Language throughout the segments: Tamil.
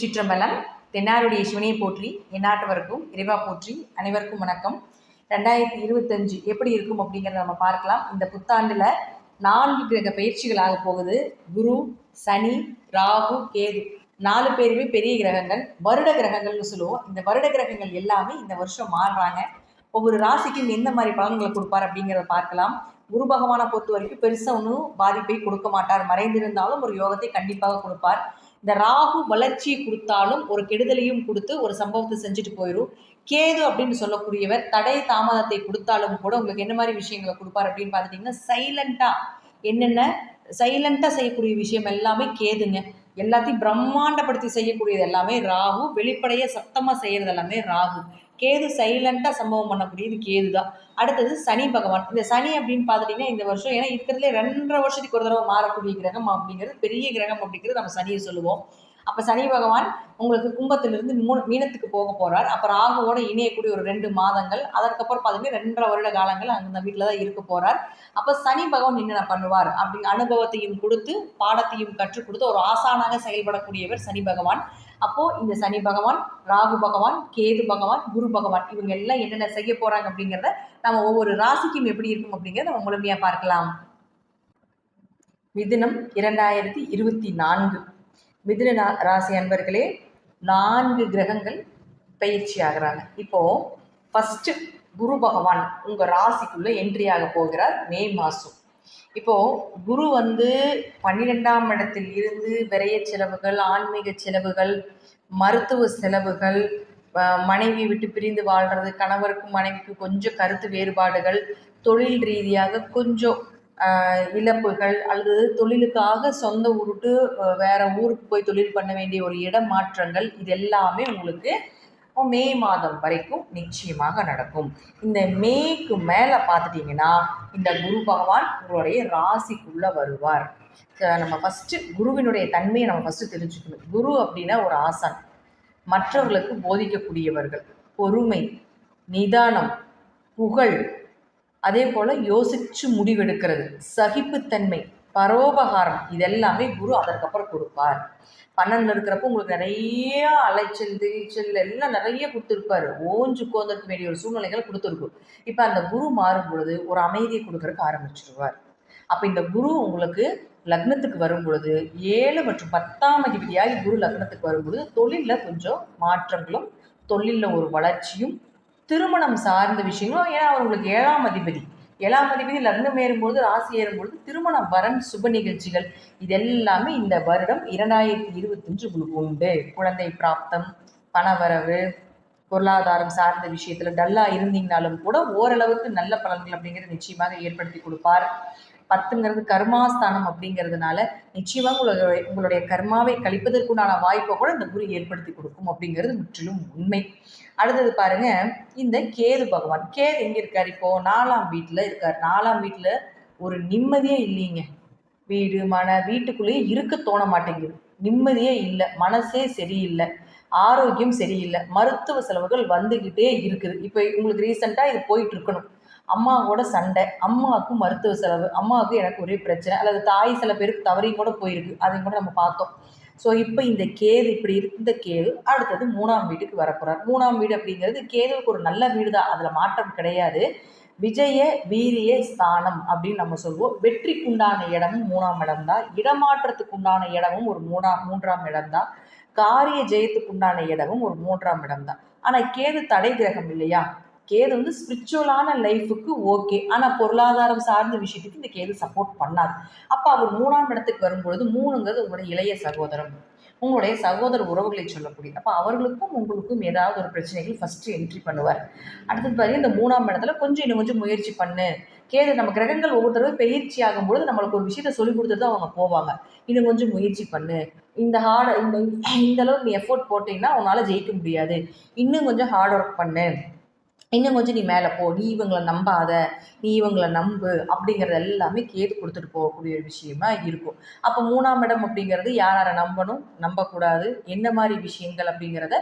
திருச்சிற்றம்பலம் தென்னாருடைய சிவனையை போற்றி எந்நாட்டவருக்கும் இறைவா போற்றி அனைவருக்கும் வணக்கம். ரெண்டாயிரத்தி இருபத்தஞ்சு எப்படி இருக்கும் அப்படிங்கிறத நம்ம பார்க்கலாம். இந்த புத்தாண்டில் நான்கு கிரக பயிற்சிகளாக போகுது. குரு சனி ராகு கேது. நாலு பேருமே பெரிய கிரகங்கள் வருட கிரகங்கள்னு சொல்லுவோம். இந்த வருட கிரகங்கள் எல்லாமே இந்த வருஷம் மாறுறாங்க. ஒவ்வொரு ராசிக்கும் எந்த மாதிரி பலன்களை கொடுப்பார் அப்படிங்கிறத பார்க்கலாம். குரு பகவானை பொறுத்த வரைக்கும் பெருசாக ஒன்றும் பாதிப்பை கொடுக்க மாட்டார். மறைந்திருந்தாலும் ஒரு யோகத்தை கண்டிப்பாக கொடுப்பார். இந்த ராகு வளர்ச்சியை கொடுத்தாலும் ஒரு கெடுதலையும் கொடுத்து ஒரு சம்பவத்தை செஞ்சுட்டு போயிடும் கேது அப்படின்னு சொல்லக்கூடியவர் தடை தாமதத்தை கொடுத்தாலும் கூட உங்களுக்கு என்ன மாதிரி விஷயங்களை கொடுப்பார் அப்படின்னு பார்த்துட்டிங்கன்னா சைலண்ட்டாக என்னென்ன? சைலண்ட்டாக செய்யக்கூடிய விஷயம் எல்லாமே கேதுங்க. எல்லாத்தையும் பிரம்மாண்டப்படுத்தி செய்யக்கூடியது எல்லாமே ராகு. வெளிப்படைய சத்தமாக செய்கிறது எல்லாமே ராகு. கேது சைலண்ட்டாக சம்பவம் பண்ணக்கூடியது கேது தான் அடுத்தது சனி பகவான். இந்த சனி அப்படின்னு பார்த்துட்டிங்கன்னா இந்த வருஷம் ஏன்னா இருக்கிறதுல ரெண்டரை வருஷத்துக்கு ஒரு தடவை மாறக்கூடிய கிரகம் அப்படிங்கிறது பெரிய கிரகம் அப்படிங்கிறது நம்ம சனியை சொல்லுவோம். அப்போ சனி பகவான் உங்களுக்கு கும்பத்திலிருந்து மூணு மீனத்துக்கு போக போகிறார் அப்போ ராகுவோட இணையக்கூடிய ஒரு ரெண்டு மாதங்கள் அதற்கப்புறம் பார்த்தீங்கன்னா ரெண்டரை வருட காலங்கள் அந்த வீட்டில் தான் இருக்க போகிறார் அப்போ சனி பகவான் என்னென்ன பண்ணுவார்? அப்படி அனுபவத்தையும் கொடுத்து பாடத்தையும் கற்றுக் கொடுத்து ஒரு ஆசானாக செயல்படக்கூடியவர் சனி பகவான். அப்போது இந்த சனி பகவான் ராகு பகவான் கேது பகவான் குரு பகவான் இவங்க எல்லாம் என்னென்ன செய்ய போகிறாங்க அப்படிங்கிறத நம்ம ஒவ்வொரு ராசிக்கும் எப்படி இருக்கும் அப்படிங்கிறத நம்ம முழுமையாக பார்க்கலாம். மிதுனம் இரண்டாயிரத்தி இருபத்தி நான்கு. மிதுன ராசி அன்பர்களே நான்கு கிரகங்கள் பயிற்சி ஆகிறாங்க. இப்போது ஃபஸ்ட்டு குரு பகவான் உங்கள் ராசிக்குள்ளே என்ட்ரி ஆக போகிறார் மே மாதம் இப்போது குரு வந்து பன்னிரெண்டாம் இடத்தில் இருந்து விரைய செலவுகள் ஆன்மீக செலவுகள் மருத்துவ செலவுகள் மனைவி விட்டு பிரிந்து வாழ்கிறது கணவருக்கும் மனைவிக்கும் கொஞ்சம் கருத்து வேறுபாடுகள் தொழில் ரீதியாக கொஞ்சம் இழப்புகள் அல்லது தொழிலுக்காக சொந்த ஊருக்கு வேறு ஊருக்கு போய் தொழில் பண்ண வேண்டிய ஒரு இடம் மாற்றங்கள் இது எல்லாமே உங்களுக்கு மே மாதம் வரைக்கும் நிச்சயமாக நடக்கும். இந்த மேக்கு மேலே பார்த்துட்டிங்கன்னா இந்த குரு பகவான் உங்களுடைய ராசிக்குள்ளே வருவார். நம்ம ஃபஸ்ட்டு குருவினுடைய தன்மையை நம்ம ஃபஸ்ட்டு தெரிஞ்சுக்கணும். குரு அப்படின்னா ஒரு ஆசான். மற்றவர்களுக்கு போதிக்கக்கூடியவர்கள். பொறுமை நிதானம் புகழ் அதே போல் யோசித்து முடிவெடுக்கிறது. சகிப்புத்தன்மை பரோபகாரம். இதெல்லாமே குரு அதற்கப்புறம் கொடுப்பார். பன்னெண்டில் இருக்கிறப்போ உங்களுக்கு நிறைய அலைச்சல் திரிச்சல் எல்லாம் நிறைய கொடுத்துருப்பாரு. ஓஞ்சு கோந்தருக்கு வேண்டிய ஒரு சூழ்நிலைகள் கொடுத்துருக்கும் இப்போ அந்த குரு மாறும் பொழுது ஒரு அமைதியை கொடுக்கறதுக்கு ஆரம்பிச்சிருவார். அப்போ இந்த குரு உங்களுக்கு லக்னத்துக்கு வரும் பொழுது ஏழு மற்றும் பத்தாம் அதிபதியாகி குரு லக்னத்துக்கு வரும் பொழுது தொழிலில் கொஞ்சம் மாற்றங்களும் தொழிலில் ஒரு வளர்ச்சியும் திருமணம் சார்ந்த விஷயங்களும். ஏன்னா அவர் உங்களுக்கு ஏழாம் அதிபதி. ஏழாம் அதிபதி லக்னம் ஏறும்பொழுது ராசி ஏறும்பொழுது திருமண வரன் சுப நிகழ்ச்சிகள் இதெல்லாமே இந்த வருடம் இரண்டாயிரத்தி இருபத்தஞ்சு உங்களுக்கு உண்டு. குழந்தை பிராப்தம் பணவரவு பொருளாதாரம் சார்ந்த விஷயத்துல டல்லா இருந்தீங்கனாலும் கூட ஓரளவுக்கு நல்ல பலன்கள் அப்படிங்கிறது நிச்சயமாக ஏற்படுத்தி கொடுப்பார். பத்துங்கிறது கர்மாஸ்தானம் அப்படிங்கிறதுனால நிச்சயமாக உங்களுடைய உங்களுடைய கர்மாவை கழிப்பதற்குண்டான வாய்ப்பை கூட இந்த குரு ஏற்படுத்தி கொடுக்கும் அப்படிங்கிறது முற்றிலும் உண்மை. அடுத்தது பாருங்க இந்த கேது பகவான். கேது எங்கே இருக்கார் இப்போ? நாலாம் வீட்டில் இருக்கார். நாலாம் வீட்டில் ஒரு நிம்மதியே இல்லைங்க. வீடு மன வீட்டுக்குள்ளேயே இருக்க தோண மாட்டேங்குது. நிம்மதியே இல்லை. மனசே சரியில்லை. ஆரோக்கியம் சரியில்லை. மருத்துவ செலவுகள் வந்துக்கிட்டே இருக்குது. இப்போ உங்களுக்கு ரீசெண்டாக இது போயிட்டு இருக்கணும். அம்மாவோட சண்டை அம்மாவுக்கு மருத்துவ செலவு அம்மாவுக்கு எனக்கு ஒரே பிரச்சனை அல்லது தாய் சில பேருக்கு தவறையும் கூட போயிருக்கு அதையும் கூட நம்ம பார்த்தோம். ஸோ இப்போ இந்த கேது இப்படி இருந்த கேது அடுத்தது மூணாம் வீட்டுக்கு வரப்போகிறார் மூணாம் வீடு அப்படிங்கிறது கேதுவுக்கு ஒரு நல்ல வீடு தான் அதில் மாற்றம் கிடையாது. விஜய வீரிய ஸ்தானம் அப்படின்னு நம்ம சொல்லுவோம் வெற்றிக்குண்டான இடமும் மூணாம் இடம் தான் இடமாற்றத்துக்கு உண்டான இடமும் ஒரு மூணாம் மூன்றாம் இடம் தான் காரிய ஜெயத்துக்கு உண்டான இடமும் ஒரு மூன்றாம் இடம் தான் ஆனால் கேது தடை கிரகம் இல்லையா? கேது வந்து ஸ்பிரிச்சுவலான லைஃபுக்கு ஓகே ஆனால் பொருளாதாரம் சார்ந்த விஷயத்துக்கு இந்த கேது சப்போர்ட் பண்ணாது. அப்போ அவர் மூணாம் இடத்துக்கு வரும்பொழுது மூணுங்கிறது உங்களுடைய இளைய சகோதரம் உங்களுடைய சகோதர உறவுகளை சொல்லக்கூடிய அப்போ அவர்களுக்கும் உங்களுக்கும் ஏதாவது ஒரு பிரச்சனைகள் ஃபஸ்ட்டு என்ட்ரி பண்ணுவார். அடுத்தது பாருங்க இந்த மூணாம் இடத்துல கொஞ்சம் இன்னும் கொஞ்சம் முயற்சி பண்ணு. கேது நம்ம கிரகங்கள் ஒவ்வொரு பயிற்சி ஆகும்பொழுது நம்மளுக்கு ஒரு விஷயத்த சொல்லி கொடுத்துட்டு அவங்க போவாங்க. இன்னும் கொஞ்சம் முயற்சி பண்ணு. இந்த ஹார்ட் இந்த இந்த அளவுக்கு நீ எஃபோர்ட் போட்டிங்கன்னா உன்னால் ஜெயிக்க முடியாது. இன்னும் கொஞ்சம் ஹார்ட் ஒர்க் பண்ணு. இன்னும் கொஞ்சம் நீ மேலே போ. நீ இவங்களை நம்பாத. நீ இவங்களை நம்பு. அப்படிங்கிறது எல்லாமே கேட்டு கொடுத்துட்டு போகக்கூடிய ஒரு விஷயமா இருக்கும். அப்போ மூணாம் இடம் அப்படிங்கிறது யார் யாரை நம்பணும்? நம்பக்கூடாது. என்ன மாதிரி விஷயங்கள் அப்படிங்கிறத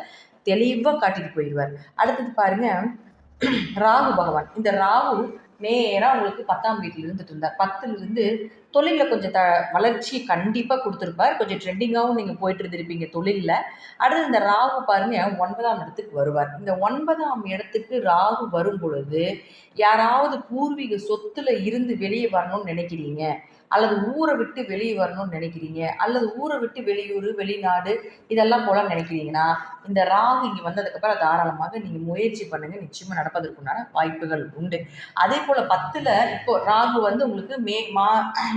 தெளிவாக காட்டிட்டு போயிடுவார். அடுத்தது பாருங்க ராகு பகவான். இந்த ராகு நேராக உங்களுக்கு பத்தாம் வீட்டில் இருந்துட்டு இருந்தார். பத்துலேருந்து தொழிலில் கொஞ்சம் த வளர்ச்சி கண்டிப்பாக கொடுத்துருப்பார். கொஞ்சம் ட்ரெண்டிங்காகவும் நீங்கள் போயிட்டு இருந்திருப்பீங்க தொழிலில். அடுத்து இந்த ராகு பாருங்க ஒன்பதாம் இடத்துக்கு வருவார். இந்த ஒன்பதாம் இடத்துக்கு ராகு வரும் பொழுது யாராவது பூர்வீக சொத்துல இருந்து வெளியே வரணும்னு நினைக்கிறீங்க. அல்லது ஊரை விட்டு வெளியே வரணும்னு நினைக்கிறீங்க. அல்லது ஊரை விட்டு வெளியூர் வெளிநாடு இதெல்லாம் போல நினைக்கிறீங்கன்னா இந்த ராகு இங்கே வந்ததுக்கப்புறம் தாராளமாக நீங்கள் முயற்சி பண்ணுங்க. நிச்சயமாக நடப்பதற்குண்டான வாய்ப்புகள் உண்டு. அதே போல் பத்தில் இப்போ ராகு வந்து உங்களுக்கு மே மா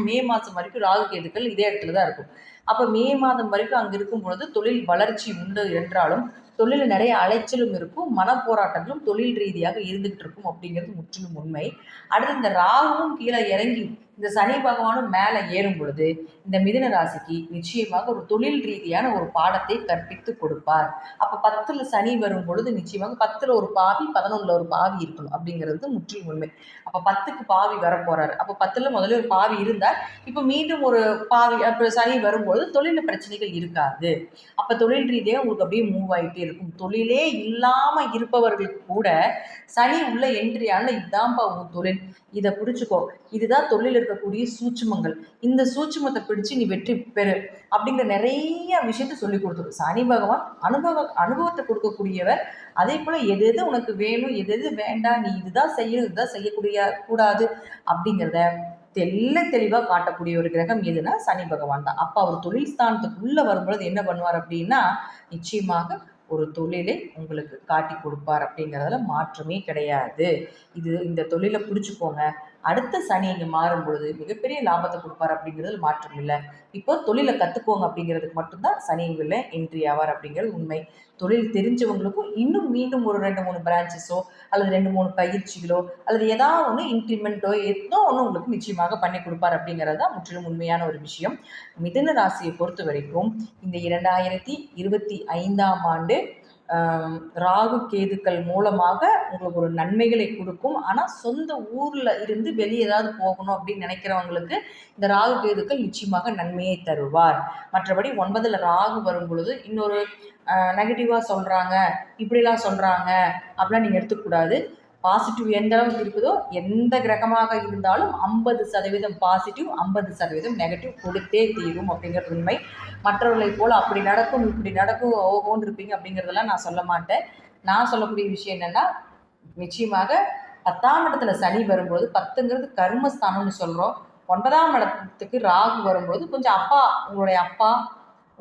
மே மாதம் வரைக்கும் ராகு கேதுக்கள் இதே இடத்துல தான் இருக்கும். அப்போ மே மாதம் வரைக்கும் அங்கே இருக்கும் பொழுது தொழில் வளர்ச்சி உண்டு என்றாலும் தொழிலில் நிறைய அலைச்சலும் இருக்கும் மனப்போராட்டங்களும் தொழில் ரீதியாக இருந்துகிட்டு இருக்கும் அப்படிங்கிறது முற்றிலும் உண்மை. அடுத்து இந்த ராகுவும் கீழே இறங்கி இந்த சனி பகவானும் மேலே ஏறும் பொழுது இந்த மிதுன ராசிக்கு நிச்சயமாக ஒரு தொழில் ரீதியான ஒரு பாடத்தை கற்பித்து கொடுப்பார். அப்போ பத்தில் சனி வரும் பொழுது நிச்சயமாக பத்தில் ஒரு பாவி பதினொன்றில் ஒரு பாவி இருக்கணும் அப்படிங்கிறது முற்றிலும் உண்மை. அப்போ பத்துக்கு பாவி வரப்போறாரு. அப்போ பத்தில் முதல்ல ஒரு பாவி இருந்தார் இப்போ மீண்டும் ஒரு பாவி அப்போ சனி வரும்பொழுது தொழில் பிரச்சனைகள் இருக்காது. அப்போ தொழில் ரீதியாக உங்களுக்கு அப்படியே மூவ் ஆகிட்டே இருக்கும். தொழிலே இல்லாமல் இருப்பவர்களுக்கு கூட சனி உள்ள என்ட்ரியான இதான்பா உன் தொழில். இதை பிடிச்சிக்கோ. இதுதான் தொழில் இருக்கக்கூடிய சூட்சுமங்கள். இந்த சூட்சுமத்தை பிடிச்சு நீ வெற்றி பெறு அப்படிங்கிற நிறைய விஷயத்த சொல்லி கொடுத்துரு. சனி பகவான் அனுபவ அனுபவத்தை கொடுக்கக்கூடியவர். அதே போல் எது எது உனக்கு வேணும் எது எது வேண்டாம் நீ இதுதான் செய்யணும் இதுதான் செய்யக்கூடிய கூடாது அப்படிங்கிறத தெல்ல தெளிவாக காட்டக்கூடிய ஒரு கிரகம் எதுனா சனி பகவான் தான். அப்போ அவர் தொழில் ஸ்தானத்துக்குள்ளே வரும்பொழுது என்ன பண்ணுவார் அப்படின்னா நிச்சயமாக ஒரு தொழிலை உங்களுக்கு காட்டி கொடுப்பார் அப்படிங்கிறதுல மாற்றமே கிடையாது. இது இந்த தொழிலை பிடிச்சிக்கோங்க. அடுத்த சனி இங்கே மாறும் பொழுது மிகப்பெரிய லாபத்தை கொடுப்பார் அப்படிங்கிறது மாற்றம் இல்லை. இப்போ தொழிலை கற்றுக்கோங்க அப்படிங்கிறதுக்கு மட்டும்தான் சனி இங்குள்ள என்ட்ரி ஆவார் அப்படிங்கிறது உண்மை. தொழில் தெரிஞ்சவங்களுக்கும் இன்னும் மீண்டும் ஒரு ரெண்டு மூணு பிரான்ச்சஸோ அல்லது ரெண்டு மூணு பயிற்சிகளோ அல்லது ஏதாவது ஒன்று இன்க்ரிமெண்ட்டோ ஏதோ ஒன்று உங்களுக்கு நிச்சயமாக பண்ணி கொடுப்பார் அப்படிங்கிறது தான் முற்றிலும் உண்மையான ஒரு விஷயம். மிதன ராசியை பொறுத்த வரைக்கும் இந்த இரண்டாயிரத்தி இருபத்தி ஐந்தாம் ஆண்டு ராகு கேதுக்கள் மூலமாக உங்களுக்கு ஒரு நன்மைகளை கொடுக்கும். ஆனால் சொந்த ஊரில் இருந்து வெளியே ஏதாவது போகணும் அப்படின்னு நினைக்கிறவங்களுக்கு இந்த ராகு கேதுக்கள் நிச்சயமாக நன்மையை தருவார். மற்றபடி ஒன்பதில் ராகு வரும் பொழுது இன்னொரு நெகட்டிவாக சொல்கிறாங்க இப்படிலாம் சொல்கிறாங்க அப்படிலாம் நீங்கள் எடுத்துக்கூடாது பாசிட்டிவ் எந்த அளவுக்கு இருக்குதோ எந்த கிரகமாக இருந்தாலும் ஐம்பது சதவீதம் பாசிட்டிவ் ஐம்பது சதவீதம் நெகட்டிவ் கொடுத்தே தீரும் அப்படிங்கிறது உண்மை. மற்றவர்களை போல் அப்படி நடக்கும் இப்படி நடக்கும் ஓகோன்னு இருப்பீங்க அப்படிங்கிறதெல்லாம் நான் சொல்ல மாட்டேன். நான் சொல்லக்கூடிய விஷயம் என்னென்னா நிச்சயமாக பத்தாம் இடத்துல சனி வரும்போது பத்துங்கிறது கர்மஸ்தானம்னு சொல்கிறோம் ஒன்பதாம் இடத்துக்கு ராகு வரும்போது கொஞ்சம் அப்பா உங்களுடைய அப்பா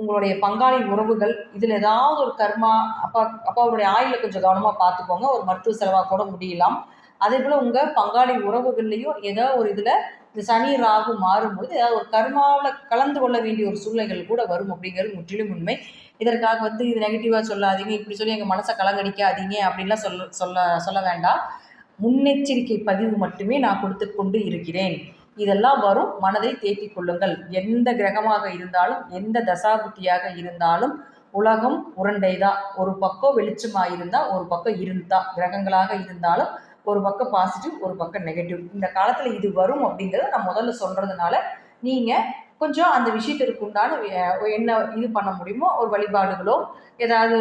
உங்களுடைய பங்காளி உறவுகள் இதில் ஏதாவது ஒரு கர்மா அப்பா அப்பாவுடைய ஆயில கொஞ்சம் கவனமாக பார்த்துக்கோங்க. ஒரு மருத்துவ செலவாக கூட முடியலாம். அதே போல் உங்கள் பங்காளி உறவுகள்லேயும் ஏதோ ஒரு இதில் இந்த சனி ராகு மாறும்போது ஏதாவது ஒரு கர்மாவில் கலந்து கொள்ள வேண்டிய ஒரு சூழ்நிலைகள் கூட வரும் அப்படிங்கிறது முற்றிலும் உண்மை. இதற்காக வந்து இது நெகட்டிவாக சொல்லாதீங்க. இப்படி சொல்லி எங்கள் மனசை கலங்கடிக்காதீங்க அப்படின்லாம் சொல்ல சொல்ல சொல்ல வேண்டாம். முன்னெச்சரிக்கை பதிவு மட்டுமே நான் கொடுத்து கொண்டு இருக்கிறேன். இதெல்லாம் வரும். மனதை தேக்கிக் கொள்ளுங்கள். எந்த கிரகமாக இருந்தாலும் எந்த தசாபுத்தியாக இருந்தாலும் உலகம் உருண்டை தான் ஒரு பக்கம் வெளிச்சமாக இருந்தால் ஒரு பக்கம் இருந்தா கிரகங்களாக இருந்தாலும் ஒரு பக்கம் பாசிட்டிவ் ஒரு பக்கம் நெகட்டிவ் இந்த காலத்தில் இது வரும் அப்படிங்கிறத நான் முதல்ல சொல்கிறதுனால நீங்கள் கொஞ்சம் அந்த விஷயத்திற்கு உண்டான என்ன இது பண்ண முடியுமோ ஒரு வழிபாடுகளோ ஏதாவது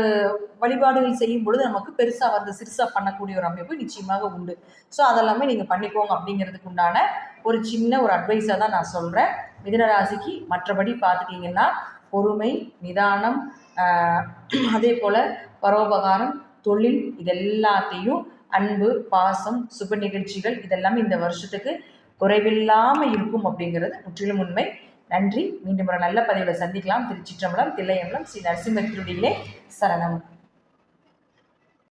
வழிபாடுகள் செய்யும் பொழுது நமக்கு பெருசாக வந்து சிறுசாக பண்ணக்கூடிய ஒரு அமைப்பு நிச்சயமாக உண்டு. ஸோ அதெல்லாமே நீங்கள் பண்ணிக்கோங்க அப்படிங்கிறதுக்கு உண்டான ஒரு சின்ன ஒரு அட்வைஸாக தான் நான் சொல்கிறேன் மிதனராசிக்கு மற்றபடி பார்த்துட்டிங்கன்னா பொறுமை நிதானம் அதே போல் பரோபகாரம் தொழில் இதெல்லாத்தையும் அன்பு பாசம் சுப நிகழ்ச்சிகள் இதெல்லாமே இந்த வருஷத்துக்கு குறைவில்லாமல் இருக்கும் அப்படிங்கிறது முற்றிலும் உண்மை. நன்றி. மீண்டும் ஒரு நல்ல பதிவில் சந்திக்கலாம். திருச்சிற்றம்பலம் தில்லையம்பலம் ஸ்ரீ நரசிம்ம சரணம்.